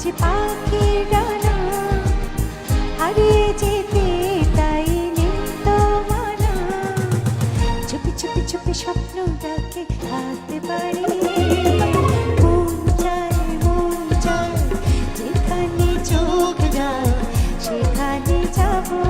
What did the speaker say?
মাঝে পাখির ডানা হারিয়ে যেতে তাই নিত মানা। চুপি চুপি চুপি স্বপ্ন ডাকে হাতে বাড়িয়ে যেখানে চোখ যায়, সেখানে যাব।